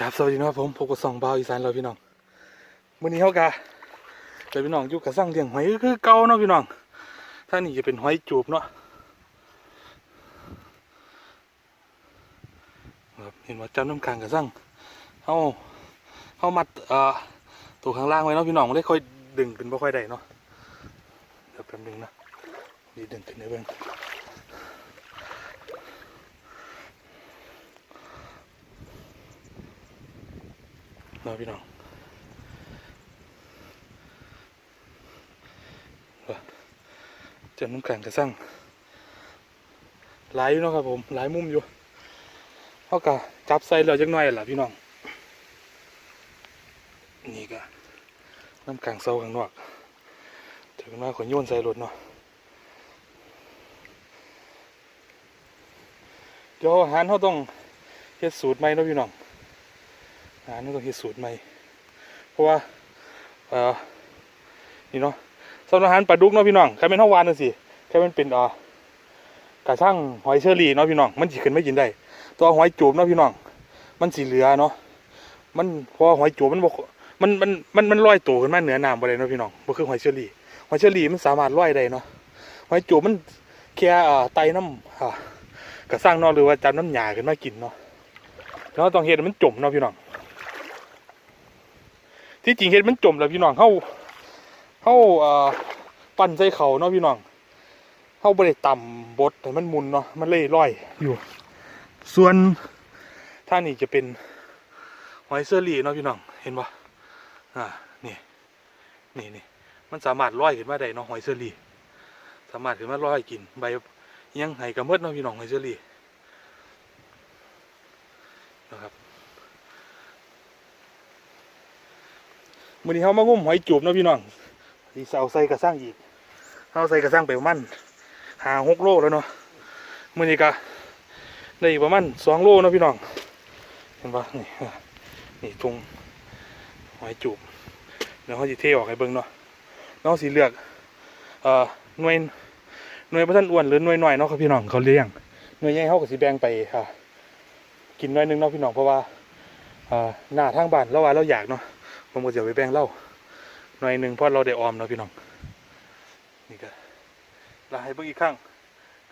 ครับสวัสดีนะครับผมพบกับสองบาวอีสานเราพี่น้องมื้อนี้เฮากะเดี๋ยพี่น้องอยู่กับสร้างเลี้ยงหอยคือเก่าเนาะพี่น้องท่านี้จะเป็นหอยจูบเนาะครับเห็นว่าจำน้ำกลางกับสร้างเฮาเฮามัดเอ่อตัวข้างล่างไว้เนาะพี่น้องไม่ได้ค่อยดึงขึ้นบ่ค่อยได้เนาะเดี๋ยวแป๊บนึงนะนี่ดึงขึ้นได้เบิ่ง เนาะพี่น้องว่าเจนน้ำแข็งกระสั่งหลายอยู่เนาะครับผมหลายมุมอยู่เขากะจับใส่เราจักหน่อยล่ะพี่น้อง นี่ก็น้ำแข็งเซาข้างนอกถึงมาขนโยนใส่รถเนาะเดี๋ยวอาหารเขาต้องเฮ็ดสูตรใหม่เนาะพี่น้อง อาหารต้องเฮ็ดสูตรใหม่ เพราะว่า เอ่อ นี่เนาะสำหรับอาหารปลาดุกเนาะพี่น้องแค่เป็นเท่าวานนั่นสิแค่เป็นเป็นอ่อกระช่างหอยเชอรี่เนาะพี่น้อง มันสิขึ้นไม่กินได้ ตัวหอยจูบเนาะพี่น้อง มันสีเหลือเนาะ มันพราะว่าหอยจูบมันบ่มันมันมันมันลอยตัวขึ้นมาเหนือน้ำบ่ได้เนาะพี่น้องบ่คือหอยเชอรี่ หอยเชอรี่มันสามารถลอยได้เนาะ หอยจูบมันแค่เอ่อไตน้ำอ่ากระสร้างเนาะหรือว่าจับน้ำหยาขึ้นมากินเนาะแล้วต้องเฮ็ดมันจมเนาะพี่น้อง ที่จริงเฮ็ดมันจมแล้วพี่น้องเฮาเฮาเอ่อปั่นใส่เขาเนาะพี่น้องเฮาบ่ได้ต่ำบดให้มันมุนเนาะมันเลยลอยอยู่ ส่วนท่านี้จะเป็นหอยเซอรี่เนาะพี่น้องเห็นบ่อ่านี่นี่นี่มันสามารถลอยขึ้นมาได้เนาะหอยเซอรี่สามารถขึ้นมาลอยกินใบยังไห้กระเมิดเนาะพี่น้องหอยเซอรี่นะครับ มื้อนี้เฮามางุ่มหอยจูบเนาะพี่น้องสิเอาใส่กระสังอีกเฮาใส่กระสังไปประมาณหาหกโลแล้วเนาะมื้อนี้ก็ได้อีกประมาณสองโลเนาะพี่น้องเห็นปะนี่นี่ทุงหอยจูบเดี๋ยวเขาสิเทออกให้เบิ่งเนาะน้องสิเลือกเอ่อหน่วยหน่วยพระท่านอ้วนหรือหน่วยหน้อยเนาะครับพี่น้องเขาเลี้ยงหน่วยใหญ่เขาก็สิแบงไปอ่ากินหน่อยนึงเนาะพี่น้องเพราะว่าอ่าหน้าทางบ้านเราว่าเราอยากเนาะ ผมก็จะเอาไปแบ่งเล่าหน่อยหนึ่งเพราะเราได้ออมแล้วพี่น้องนี่ก็ลาให้เบิ่งอีกครั้ง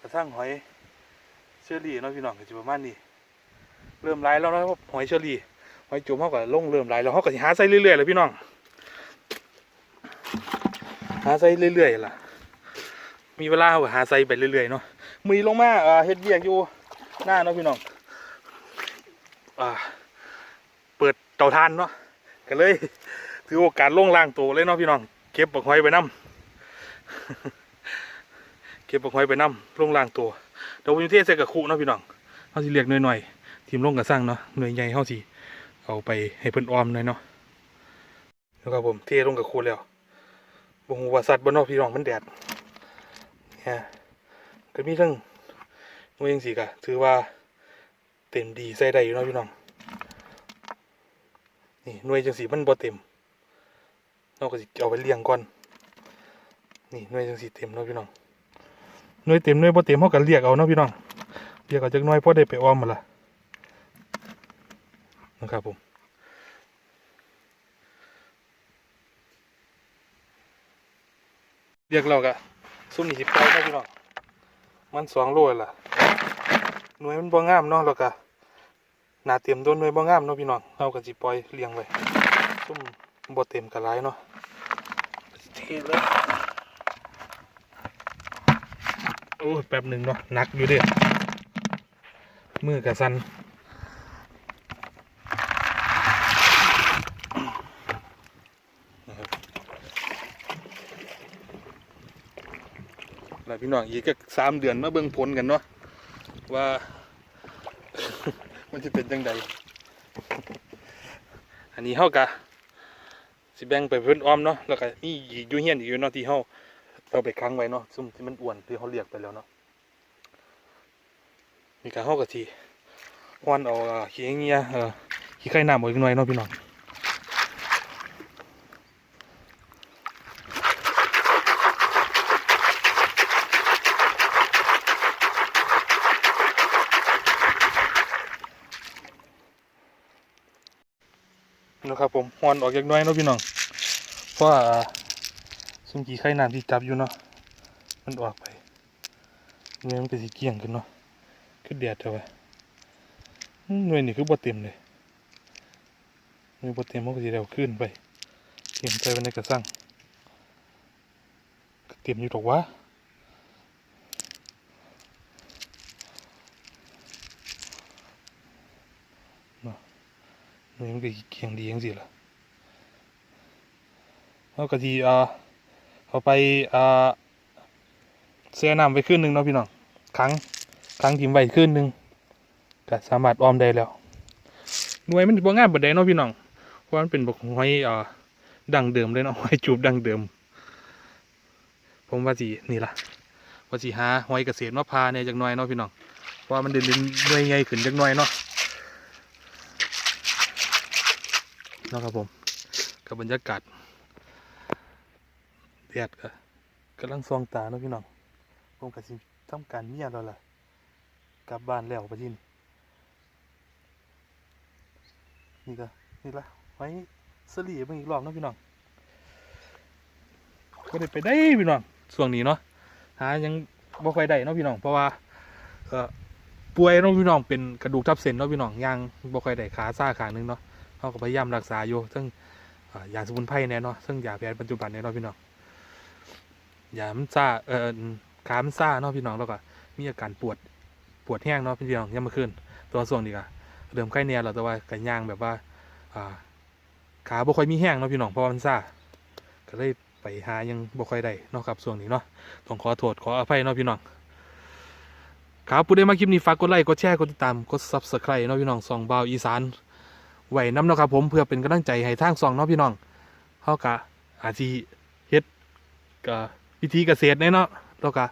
กระทั่งหอยเชอรี่เนาะพี่น้องก็จะประมาณนี้เริ่มไล่แล้วเนาะหอยเชอรี่หอยจุ่มเขาก็ลงเริ่มไล่แล้วเขาก็หาใส่เรื่อยๆเลยพี่น้องหาใส่เรื่อยๆล่ะ มีเวลาเขาก็หาใส่ไปเรื่อยๆเนาะมือลงมาเอ่อเฮ็ดเบียกอยู่หน้าเนาะพี่น้องอเปิดเตาทานเนาะ ก็เลย ถือโอกาสล่งล่างตัวเลยเนาะพี่น้อง เก็บบักหอยไปน้ำเก็บบักหอยไปน้ำล่งล่างตัวเดี๋ยววันนี้เทใส่กับคุเนาะพี่น้องเขาสิเรียกหน่อยๆทีมล่งกับสร้างเนาะหน่วยใหญ่เขาสิเอาไปให้เพิ่นออมหน่อยเนาะแล้วครับผมเทลงกับคุแล้วบ่ฮู้ว่าสัตว์บ่เนาะพี่น้องมันแดดเนี่ยก็มีทั้งหน่วยจังซี่ก็ถือว่าเต็มดีใส่ได้อยู่เนาะพี่น้อง นี่หน่วยจังสีมันบ่เต็มเราก็สิเอาไปเลี้ยงก่อนนี่หน่วยจังสีเต็มเนาะพี่น้องหน่วยเต็มหน่วยบ่เต็มเฮาก็เรียกเอาเนาะพี่น้องเรียกเอาจักหน่วยพอได้ไปออมมาละนะครับผมเรียกเราก็ซุ่มนี่สิบไปเนาะพี่น้องมันสองโลล่ะหน่วยมันบ่งามเนาะแล้วก็ หนาเตรียมโดนหน่วยบ่งามเนาะพี่น้องเอากันสิปล่อยเลี้ยงไว้ซุ่มบ่เต็มกะหลายเนาะเทเลยโอ้ยแป๊บหนึ่งเนาะหนักอยู่เด้อมือกะสันนะครับแล้วพี่น้องอีกก็สามเดือนมาเบิ่งผลกันเนาะว่า มันจะเป็นจังใดอันนี้เฮากะสิแบ่งไปเพิ่นออมเนาะแล้วก็มีอีกอยู่เฮียนอีกอยู่เนาะที่เฮาเราไปค้างไว้เนาะซุ่มที่มันอ้วนที่เฮาเรียกไปแล้วเนาะนี่ก็เฮากะสิอ้วนเอาอ่าขี้เงี้ยเออขี้ไข่น้ำเอาอีกหน่อยเนาะพี่น้อง นะครับผมหอนออกจากหน้อยเนาะพี่น้องเพราะว่าซุ่มกี่ไข่น้ำที่จับอยู่เนาะมันออกไปหน่วยมันก็สิเกี่ยงขึ้นเนาะคือแดดเถอะวะอืมหน่วยนี่คือบ่เต็มเลยหน่วยบ่เต็มมันก็สิเร็วขึ้นไปเต็มใจไว้ในกระสังเต็มอยู่ดอกวะเนาะห น่มันก็เกี่ยงดีจังซี่ล่ะเอาก็สิอ่าเอาไปอ่าแช่น้ำไว้คืนหนึ่งเนาะพี่น้องขังขังถิ่มไว้คืนหนึ่งก็สามารถออมได้แล้วหน่วยมันบ่งามปานใดเนาะพี่น้องเพราะมันเป็นบกหอยอ่าดังเดิมเลยเนาะหอยจูบดังเดิม ผมว่าสินี่ล่ะว่าสิหาหอยเกษตรมาพาเนี่ยจักหน่อยเนาะพี่น้องเพราะมันเดินหน่วยใหญ่ขึ้นจักหน่อยเนาะเนะครับผมกับบรรยากาศแดดก็กำลังส่องตาเนาะพี่น้องผมก็สิทำการเมียแล้วล่ะกลับบ้านแล้วประทินนี่ก็นี่ละไว้สลีบิ่งอีกรอบเนาะพี่น้องก็ได้ไปได้พี่น้องช่วงนี้เนาะหายังบ่ค่อยได้เนาะพี่น้องเพราะว่าเออป่วยเนาะพี่น้องเป็นกระดูกทับเส้นเนาะพี่น้องย่างบ่ค่อยได้ขาซ่าขาหนึ่งเนาะ เขาก็พยายามรักษาอยู่ซึ่งยาสมุนไพรแน่เนาะซึ่งยาแผนปัจจุบันเนี่ยเนาะพี่น้องยามันซ่าเอ่อขามันซ่าเนาะพี่น้องแล้วก็มีอาการปวดปวดแห้งเนาะพี่น้องยามมื้อคืนตัวส่วงนี้ก็เริ่มไข้แน่แล้วแต่ว่าก็ย่างแบบว่าขาบ่ค่อยมีแห้งเนาะพี่น้องเพราะมันซ่าก็เลยไปหายังบ่ค่อยได้เนาะครับช่วงนี้เนาะต้องขอโทษขออภัยเนาะพี่น้องครับผู้ใดมาคลิปนี้ฝากกดไลค์กดแชร์กดติดตามกด Subscribe เนาะพี่น้องสองบ่าวอีสาน ไว้นํเนาะครับผมเพื่อเป็นกำลังใจให้ทางส่องเนาะพี่น้องเฮาก็อาจสิเฮ็ดก็วิธีเกษตรเนาะแล้วก็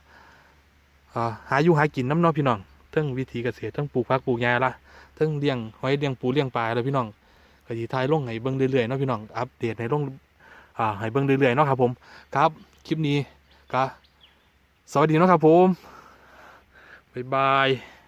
อ่าหาอยู่หากินนํเนาะพี่น้องทั้งวิธีเกษตรทั้งปลูกผักปลูกหญ้าละทั้งเลี้ยงหอยเลี้ยงปูเลี้ยงปลาแล้วพี่น้องก็สิถ่ายลงให้เบิ่งเรื่อยๆเนาะพี่น้องอัปเดตให้ลงอ่าให้เบิ่งเรื่อยๆเนาะครับผมครับคลิปนี้ก็สวัสดีเนาะครับผมบ๊ายบาย